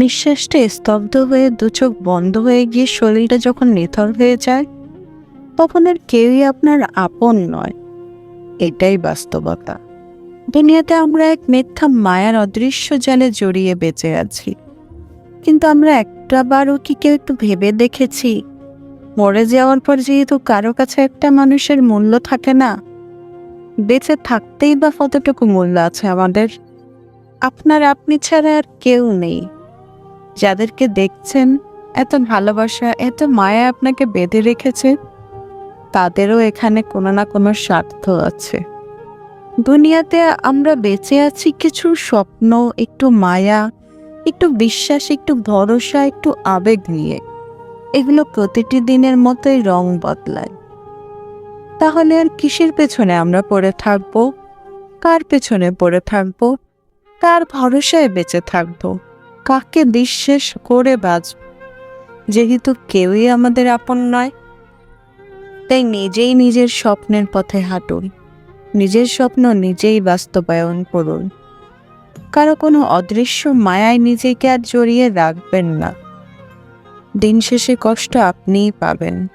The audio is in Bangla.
নিঃশ্বাসটা স্তব্ধ হয়ে দু চোখ বন্ধ হয়ে গিয়ে শরীরটা যখন নিথর হয়ে যায়, তখন আর কেউই আপনার আপন নয়। এটাই বাস্তবতা। দুনিয়াতে আমরা এক মিথ্যা মায়ার অদৃশ্য জালে জড়িয়ে বেঁচে আছি। কিন্তু আমরা একটা বারও কি কেউ একটু ভেবে দেখেছি? মরে যাওয়ার পর যেহেতু কারও কাছে একটা মানুষের মূল্য থাকে না, বেঁচে থাকতেই বা কতটুকু মূল্য আছে আমাদের? আপনার আপনি ছাড়া আর কেউ নেই। যাদেরকে দেখছেন, এত ভালোবাসা, এত মায়া আপনাকে বেঁধে রেখেছে, তাদেরও এখানে কোনো না কোনো স্বার্থ আছে। দুনিয়াতে আমরা বেঁচে আছি কিছু স্বপ্ন, একটু মায়া, একটু বিশ্বাস, একটু ভরসা, একটু আবেগ নিয়ে। এগুলো প্রতিটি দিনের মতোই রং বদলায়। তাহলে আর কিসের পেছনে আমরা পড়ে থাকব? কার পেছনে পড়ে থাকব? কার ভরসায় বেঁচে থাকব? কাকে বিশ্বাস করে বাঁচব? যেহেতু কেউই আমাদের আপন নয়, তাই নিজেই নিজের স্বপ্নের পথে হাঁটুন। নিজের স্বপ্ন নিজেই বাস্তবায়ন করুন। কারও কোনো অদৃশ্য মায়ায় নিজেকে আর জড়িয়ে রাখবেন না। দিন শেষে কষ্ট আপনিই পাবেন।